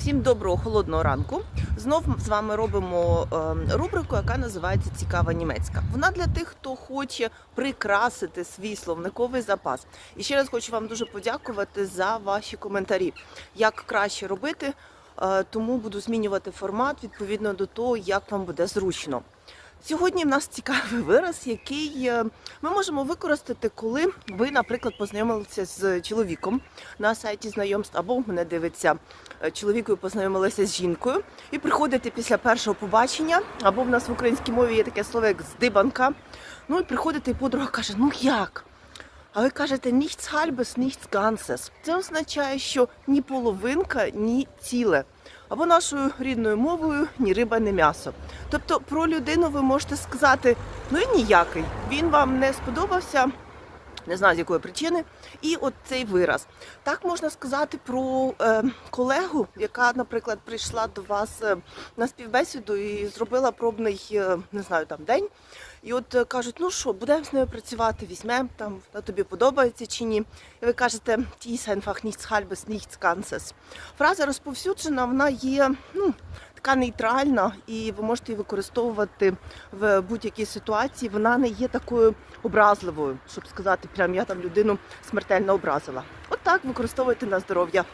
Всім доброго холодного ранку. Знов з вами робимо е, рубрику, яка називається Цікава німецька. Вона для тих, хто хоче прикрасити свій словниковий запас. І ще раз хочу вам дуже подякувати за ваші коментарі, як краще робити. Е, тому буду змінювати формат відповідно до того, як вам буде зручно. Сьогодні в нас цікавий вираз, який е, ми можемо використати, коли ви, наприклад, познайомилися з чоловіком на сайті знайомств, або мене дивиться е, чоловікою, познайомилися з жінкою, і приходите після першого побачення, або в нас в українській мові є таке слово як здибанка. Ну і приходите, і подруга каже: Ну як? А ви кажете nichts halbes, nichts ganzes. Це означає, що ні половинка, ні ціле. Або нашою рідною мовою ні риба, ні м'ясо. Тобто про людину ви можете сказати, ну і ніякий. Він вам не сподобався, не знаю з якої причини. І от цей вираз. Так можна сказати про е, колегу, яка, наприклад, прийшла до вас е, на співбесіду і зробила пробний, е, не знаю, там день. І от е, кажуть, ну що, будемо з нею працювати, візьмемо, там вона тобі подобається чи ні. І ви кажете, «Dies einfach nichts halbes, nichts ganzes». Фраза розповсюджена, вона є ну, така нейтральна, і ви можете її використовувати в будь-якій ситуації. Вона не є такою образливою, щоб сказати, прям я там людину смертельно образила. От так використовуйте на здоров'я.